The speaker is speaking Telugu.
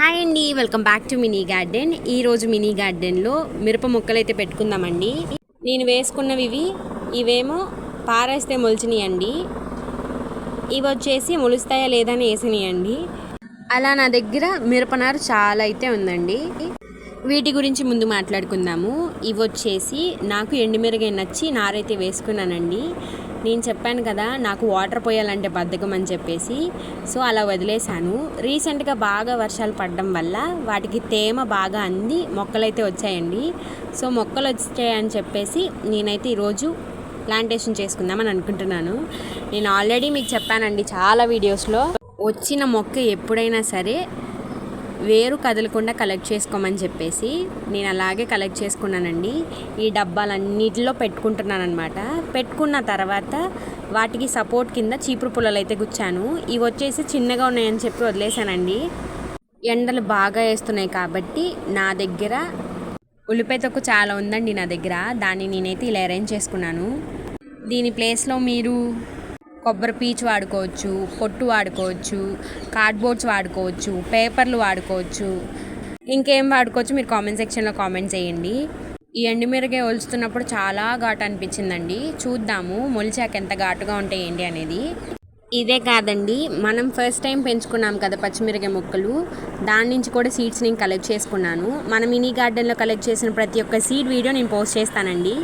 హాయ్ అండి welcome back to mini garden ఈరోజు మినీ గార్డెన్లో మిరప మొక్కలు అయితే పెట్టుకుందామండి. నేను వేసుకున్నవి ఇవి ఇవేమో పారేస్తే మొలిచినాయండి. ఇవి వచ్చేసి మొలుస్తాయా లేదా అని వేసినాయండి. అలా నా దగ్గర మిరపనారు చాలా అయితే ఉందండి. వీటి గురించి ముందు మాట్లాడుకుందాము. ఇవి వచ్చేసి నాకు ఎండుమిరగాయ నచ్చి నారైతే వేసుకున్నానండి. నేను చెప్పాను కదా నాకు వాటర్ పోయాలంటే బద్ధకం అని చెప్పేసి. సో అలా వదిలేశాను. రీసెంట్గా బాగా వర్షాలు పడడం వల్ల వాటికి తేమ బాగా అంది మొక్కలైతే వచ్చాయండి. సో మొక్కలు వచ్చాయని చెప్పేసి నేనైతే ఈరోజు ప్లాంటేషన్ చేసుకుందామని అనుకుంటున్నాను. నేను ఆల్రెడీ మీకు చెప్పానండి చాలా వీడియోస్లో. వచ్చిన మొక్క ఎప్పుడైనా సరే వేరు కదలకుండా కలెక్ట్ చేసుకోమని చెప్పేసి నేను అలాగే కలెక్ట్ చేసుకున్నానండి. ఈ డబ్బాలన్నిటిలో పెట్టుకుంటున్నాను అనమాట పెట్టుకున్న తర్వాత వాటికి సపోర్ట్ కింద చీపురు పుల్లలు అయితే గుచ్చాను. ఇవి వచ్చేసి చిన్నగా ఉన్నాయని చెప్పి వదిలేశానండి. ఎండలు బాగా వేస్తున్నాయి కాబట్టి నా దగ్గర ఉల్లిపాయ తొక్కు చాలా ఉందండి నా దగ్గర. దాన్ని నేనైతే ఇలా అరేంజ్ చేసుకున్నాను. దీని ప్లేస్లో మీరు కొబ్బరి పీచు వాడుకోవచ్చు పొట్టు వాడుకోవచ్చు కార్డ్బోర్డ్స్ వాడుకోవచ్చు పేపర్లు వాడుకోవచ్చు. ఇంకేం వాడుకోవచ్చు మీరు కామెంట్ సెక్షన్లో కామెంట్ చేయండి. ఈ ఎండుమిరగాయ ఒలుస్తున్నప్పుడు చాలా ఘాటు అనిపించిందండి. చూద్దాము మొలిచాక ఎంత ఘాటుగా ఉంటాయి ఏంటి అనేది. ఇదే కాదండి మనం ఫస్ట్ టైం పెంచుకున్నాం కదా పచ్చిమిరకాయ మొక్కలు. దాని నుంచి కూడా సీడ్స్ నేను కలెక్ట్ చేసుకున్నాను. మన మినీ గార్డెన్లో కలెక్ట్ చేసిన ప్రతి ఒక్క సీడ్ వీడియో నేను పోస్ట్ చేస్తానండి.